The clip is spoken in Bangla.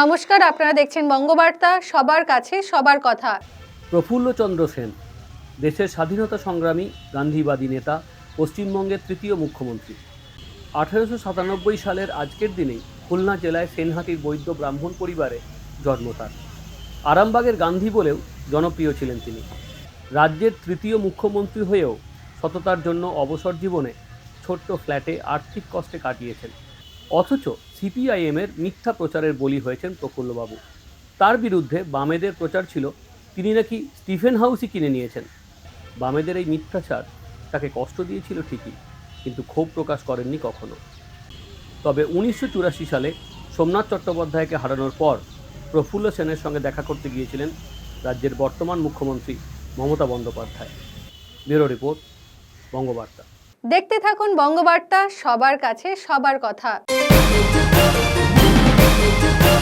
নমস্কার, আপনারা দেখছেন বঙ্গবার্তা, সবার কাছে সবার কথা। প্রফুল্লচন্দ্র সেন, দেশের স্বাধীনতা সংগ্রামী, গান্ধীবাদী নেতা, পশ্চিমবঙ্গের তৃতীয় মুখ্যমন্ত্রী। আঠেরোশো সাতানব্বই সালের আজকের দিনেই খুলনা জেলায় সেনহাটির বৈদ্য ব্রাহ্মণ পরিবারে জন্ম তার। আরামবাগের গান্ধী বলেও জনপ্রিয় ছিলেন তিনি। রাজ্যের তৃতীয় মুখ্যমন্ত্রী হয়েও সততার জন্য অবসর জীবনে ছোট্ট ফ্ল্যাটে আর্থিক কষ্টে কাটিয়েছেন। অথচ সিপিআইএমের মিথ্যা প্রচারের বলি হয়েছেন প্রফুল্লবাবু। তার বিরুদ্ধে বামেদের প্রচার ছিল, তিনি নাকি স্টিফেন হাউসই কিনে নিয়েছেন। বামেদের এই মিথ্যাচার তাকে কষ্ট দিয়েছিল ঠিকই, কিন্তু ক্ষোভ প্রকাশ করেননি কখনো। তবে উনিশশো চুরাশি সালে সোমনাথ চট্টোপাধ্যায়কে হারানোর পর প্রফুল্ল সেনের সঙ্গে দেখা করতে গিয়েছিলেন রাজ্যের বর্তমান মুখ্যমন্ত্রী Mamata Bandyopadhyay. Bureau report, Bangabarta. দেখতে থাকুন বঙ্গবার্তা, সবার কাছে সবার কথা। Thank you.